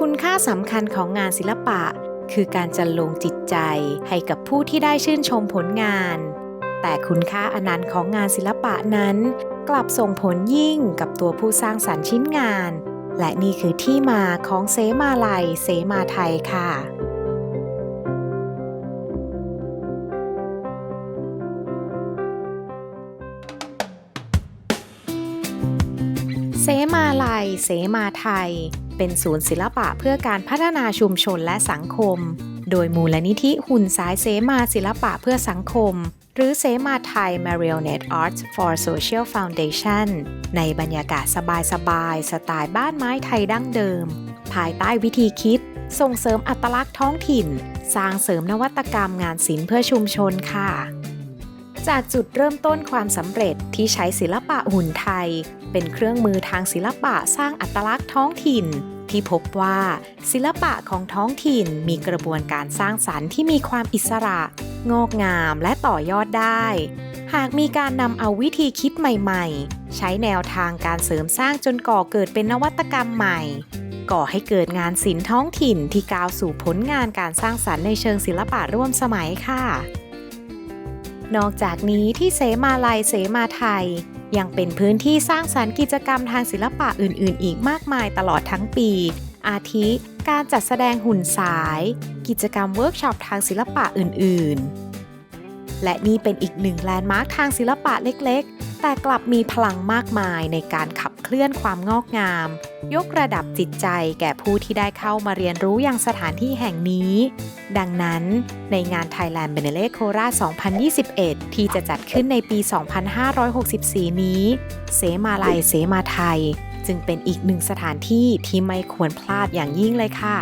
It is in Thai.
คุณค่าสำคัญของงานศิลปะ คือการจันลงจิตใจให้กับผู้ที่ได้ชื่นชมผลงาน แต่คุณค่าอนันต์ของงานศิลปะนั้น กลับส่งผลยิ่งกับตัวผู้สร้างสรรค์ชิ้นงาน และนี่คือที่มาของเสมาลัยเสมาไทยค่ะเสมาลัย เสมาไทย เป็นศูนย์ศิลปะเพื่อการพัฒนาชุมชนและสังคม โดยมูลนิธิหุ่นสายเสมาศิลปะเพื่อสังคม หรือเสมาไทย Marionette Arts for Social Foundation ในบรรยากาศสบายๆสไตล์บ้านไม้ไทยดั้งเดิม ภายใต้วิธีคิด ส่งเสริมอัตลักษณ์ท้องถิ่น สร้างเสริมนวัตกรรมงานศิลป์เพื่อชุมชนค่ะ จากจุดเริ่มต้นความสำเร็จที่ใช้ศิลปะหุ่นไทย เป็นเครื่องมือทางศิลปะสร้างอัตลักษณ์ท้องถิ่น ที่พบว่าศิลปะของท้องถิ่นมีกระบวนการสร้างสรรค์ที่มีความอิสระ งอกงามและต่อยอดได้ หากมีการนำเอาวิธีคิดใหม่ๆ ใช้แนวทางการเสริมสร้างจนก่อเกิดเป็นนวัตกรรมใหม่ ก่อให้เกิดงานศิลป์ท้องถิ่นที่ก้าวสู่ผลงานการสร้างสรรค์ในเชิงศิลปะร่วมสมัยค่ะ นอกจากนี้ที่เสมาลัยเสมาไทย ยังเป็นพื้นที่สร้างสรรค์กิจกรรมทางศิลปะอื่น ๆ อีกมากมายตลอดทั้งปี อาทิการจัดแสดงหุ่นสาย กิจกรรมเวิร์กช็อปทางศิลปะอื่น ๆ และนี่เป็นอีกหนึ่งแลนด์มาร์คทางศิลปะเล็ก ๆ แต่กลับมีพลังมากมายในการขับ เคลื่อนความงอกงาม ยกระดับจิตใจแก่ผู้ที่ได้เข้ามาเรียนรู้ยังสถานที่แห่งนี้ ดังนั้นในงาน Thailand b e n e l e c o r a 2021 ที่จะจัดขึ้นในปี 2564 นี้ เสมาลัยเสมาไทย จึงเป็นอีกหนึ่งสถานที่ที่ไม่ควรพลาดอย่างยิ่งเลยค่ะ